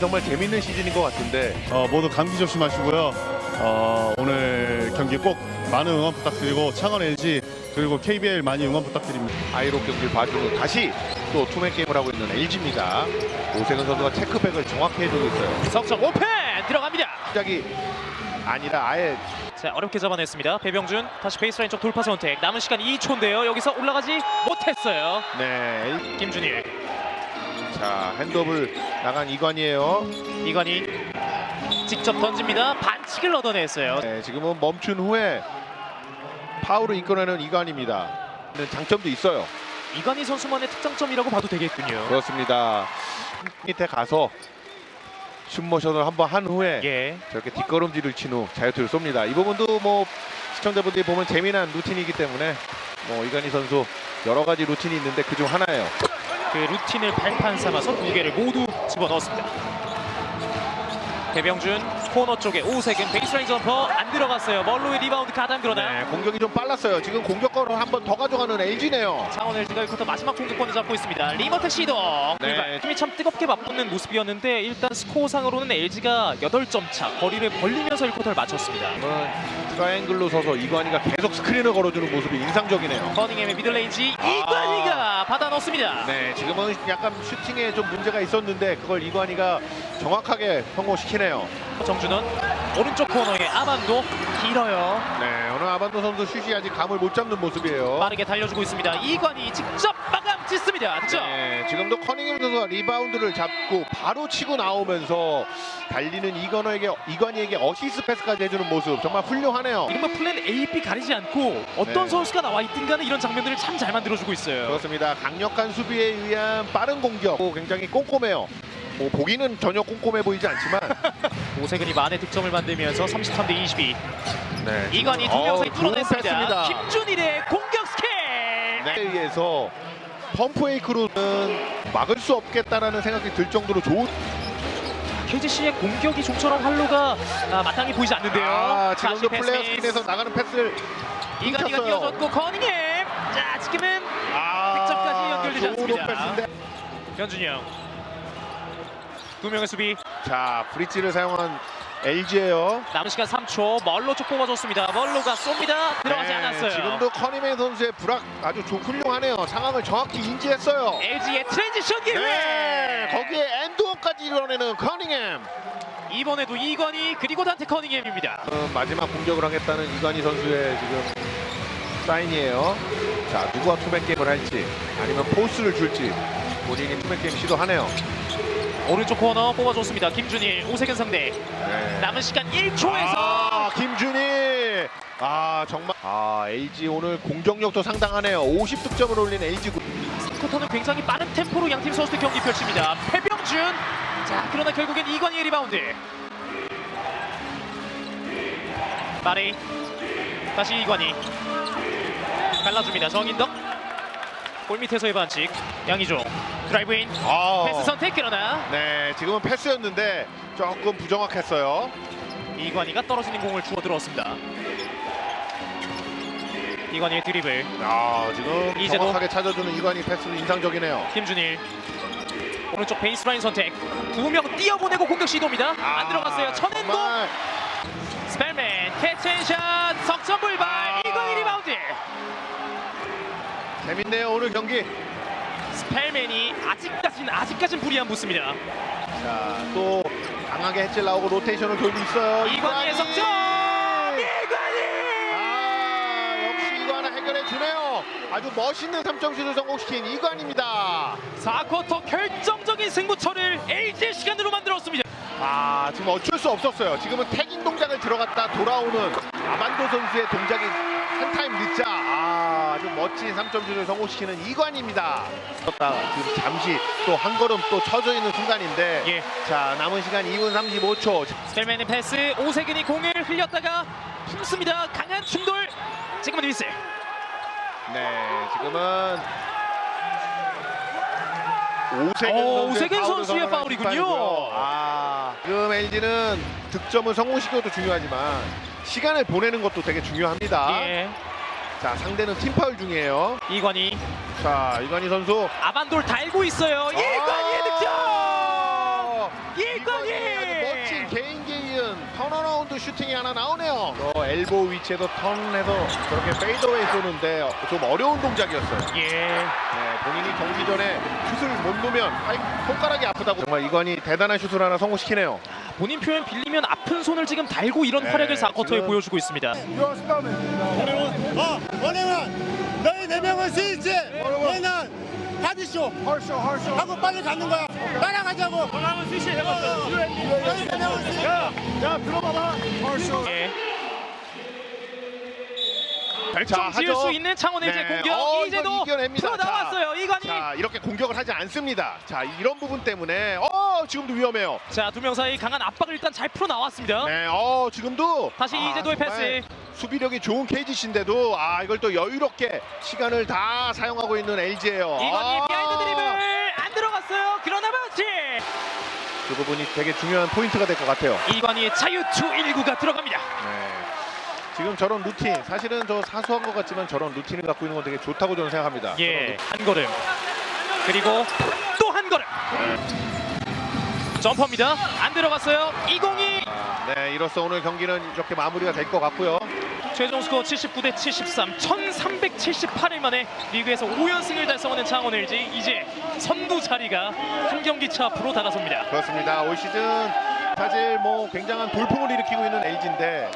정말 재밌는 시즌인 것 같은데 어, 모두 감기 조심하시고요. 어, 오늘 경기 꼭 많은 응원 부탁드리고 창원 LG 그리고 KBL 많이 응원 부탁드립니다. 아이로 경기를 봐주고 다시 또 투맨 게임을 하고 있는 LG입니다. 오세근 선수가 체크백을 정확히 해주고 있어요. 석점 오펜 들어갑니다. 갑자기 아니라 아예 자 어렵게 잡아냈습니다. 배병준 다시 베이스라인 쪽 돌파 선택. 남은 시간 2초인데요. 여기서 올라가지 못했어요. 네, 김준일, 자 핸드업을 나간 이관이에요. 이관이 직접 던집니다. 반칙을 얻어냈어요. 네, 지금은 멈춘 후에 파울을 이끌어내는 이관입니다. 장점도 있어요. 이관희 선수만의 특장점이라고 봐도 되겠군요. 그렇습니다. 밑에 가서 슛모션을 한번 한 후에 예. 저렇게 뒷걸음질을 친 후 자유투를 쏩니다. 이 부분도 뭐 시청자분들이 보면 재미난 루틴이기 때문에 뭐 이관희 선수 여러 가지 루틴이 있는데 그 중 하나예요. 그 루틴을 발판 삼아서 두 개를 모두 집어넣었습니다. 배병준 코너 쪽에 오색은 베이스라인 점퍼 안 들어갔어요. 멀로의 리바운드 가담 그러나 네, 공격이 좀 빨랐어요. 지금 공격권을 한 번 더 가져가는 LG네요. 창원 LG가 1쿼터 마지막 공격권을 잡고 있습니다. 리머트 시도. 네. 네. 팀이 참 뜨겁게 맞붙는 모습이었는데 일단 스코어상으로는 LG가 8점 차 거리를 벌리면서 1쿼터를 마쳤습니다. 트라이앵글로 서서 이관희가 계속 스크린을 걸어주는 모습이 인상적이네요. 커닝햄의 미들레인지 이관희가 받아 넣습니다. 네, 지금은 약간 슈팅에 좀 문제가 있었는데 그걸 이관희가 정확하게 성공시키네요. 정준원 오른쪽 코너에 아만도 길어요. 네, 오늘 아반도 선수 슛이 아직 감을 못 잡는 모습이에요. 빠르게 달려주고 있습니다. 이관희 직접 짓습니다. 득점. 네, 지금도 커닝햄 선수가 리바운드를 잡고 바로 치고 나오면서 달리는 이건호에게 이관희에게 어시스트 패스까지 해주는 모습 정말 훌륭하네요. 이른바 플랜 A, B 가리지 않고 어떤 네. 선수가 나와 있든 간에 이런 장면들을 참 잘 만들어주고 있어요. 그렇습니다. 강력한 수비에 의한 빠른 공격 오, 굉장히 꼼꼼해요. 뭐 보기는 전혀 꼼꼼해 보이지 않지만 오세근이 만의 득점을 만들면서 33대 22. 네, 이관희 두 어우, 명사이 좋은 뚫어냈습니다. 패스입니다. 김준일의 공격 스킬. 네, 의해서 펌프웨이크로는 막을 수 없겠다라는 생각이 들 정도로 좋은 KGC의 공격이 좀처럼 활로가 아, 마땅히 보이지 않는데요. 아, 다시 지금도 패스 플레이어. 스크린에서 나가는 패스를 끊겼어요. 뛰어줬고 커닝햄. 자 지금은 아, 득점까지 연결되지 좋은 않습니다. 패스인데 현준이 형. 두 명의 수비. 자 브릿지를 사용한 LG예요. 남은 시간 3초. 멀로 쪽 뽑아줬습니다. 멀로가 쏩니다. 들어가지 않았어요. 네, 지금도 커니맨 선수의 불악 아주 조, 훌륭하네요. 상황을 정확히 인지했어요. LG의 트랜지션 기회. 네, 거기에 엔드원까지 이뤄내는 커닝햄. 이번에도 이관희 그리고 단테 커닝햄입니다. 어, 마지막 공격을 하겠다는 이관희 선수의 지금 사인이에요. 자 누구와 투맨 게임을 할지 아니면 포스를 줄지 본인이 투맨 게임 시도하네요. 오른쪽 코너 뽑아줬습니다. 김준일 오세근 상대. 네. 남은 시간 1초에서 아, 김준희. 아 정말 아 LG 오늘 공격력도 상당하네요. 50득점을 올린 LG 군. 쿼터는 굉장히 빠른 템포로 양팀 선수들 경기 펼칩니다. 패병준. 자 그러나 결국엔 이관희의 리바운드. 마레이. 다시 이관희. 갈라줍니다. 정인덕. 골 밑에서의 반칙. 양희종. 드라이브인. 아, 패스 선택 그러나 네 지금은 패스였는데 조금 부정확했어요. 이관희가 떨어지는 공을 주워 들어왔습니다. 이관희의 드리블. 아 지금 이제도. 정확하게 찾아주는 이관희 패스는 인상적이네요. 김준일 오른쪽 베이스라인 선택 두 명 뛰어보내고 공격 시도입니다 안 들어갔어요 아, 정말 스펠맨 캐치앤샷 석점 불발 아. 이광희 리바운드 재밌네요 오늘 경기. 스펠맨이 아직까진 아직까진 불이안 붙습니다 자 또 강하게 해칠 나오고 로테이션을 돌고 있어요. 이광희의 석점 이광희 아 역시 이거 하나 해결해 주네요. 아주 멋있는 3점슛을 성공시킨 이관입니다. 4쿼터 결정적인 승부처를 LG 시간으로 만들었습니다 아 지금 어쩔 수 없었어요. 지금은 태깅 동작을 들어갔다 돌아오는 아반도 선수의 동작이 한 타임 늦자 아, 아주 멋진 3점슛을 성공시키는 이관입니다. 다 지금 잠시 또 한 걸음 또 쳐져 있는 순간인데 예. 자 남은 시간 2분 35초. 스펠맨의 패스 오세근이 공을 흘렸다가 품습니다 강한 충돌 지금은 미스 네 지금은 오세근, 어, 선수의 오세근 선수의 파울이군요. 아 지금 LG는 득점을 성공시켜도 중요하지만 시간을 보내는 것도 되게 중요합니다. 예. 자 상대는 팀 파울 중이에요. 이관희 자 이관희 선수 아반돌 달고 있어요. 이관희의 득점! 이관희! 아주 멋진 개인기 이은 턴어라운드 슈팅이 하나 나오네요. 저 엘보 위치에서 턴해서 저렇게 페이더웨이 쏘는데 좀 어려운 동작이었어요. 예. 네, 본인이 경기 전에 슛을 못 놓으면 아이, 손가락이 아프다고 정말 이관이 대단한 슛을 하나 성공시키네요. 본인 표현 빌리면 아픈 손을 지금 달고 이런 네, 활약을 4쿼터에 지금- 보여주고 있습니다. 어, 원행은 너희 네 명은 수 있지. 얘는 하디쇼. 하고 빨리 가는 거야. 따라가자고. 원행은 수 있지. 너희 네 명은 수 있지. 예. 자, 결정 지을 하죠. 수 있는 창원 LG 의 네, 공격 않습니다. 자 이런 부분 때문에 어 지금도 위험해요. 자 두 명 사이 강한 압박을 일단 잘 풀어 나왔습니다 네, 어 지금도 다시 아, 이재도의 정말 패스 수비력이 좋은 KGC인데도 아 이걸 또 여유롭게 시간을 다 사용하고 있는 LG예요. 이관이 비하인드 드리블 안 들어갔어요 그러나 마치 그 부분이 되게 중요한 포인트가 될 것 같아요. 이관이의 자유투 1구가 들어갑니다 네. 지금 저런 루틴 사실은 저 사소한 것 같지만 저런 루틴을 갖고 있는 건 되게 좋다고 저는 생각합니다. 예, 한 걸음. 그리고 또 한 걸음. 점퍼입니다. 안 들어갔어요. 202. 네, 이로써 오늘 경기는 이렇게 마무리가 될 것 같고요. 최종 스코어 79 대 73. 1378일 만에 리그에서 5연승을 달성하는 창원 LG. 이제 선두 자리가 한 경기 차 앞으로 다가섭니다. 그렇습니다. 올 시즌 사실 뭐 굉장한 돌풍을 일으키고 있는 LG인데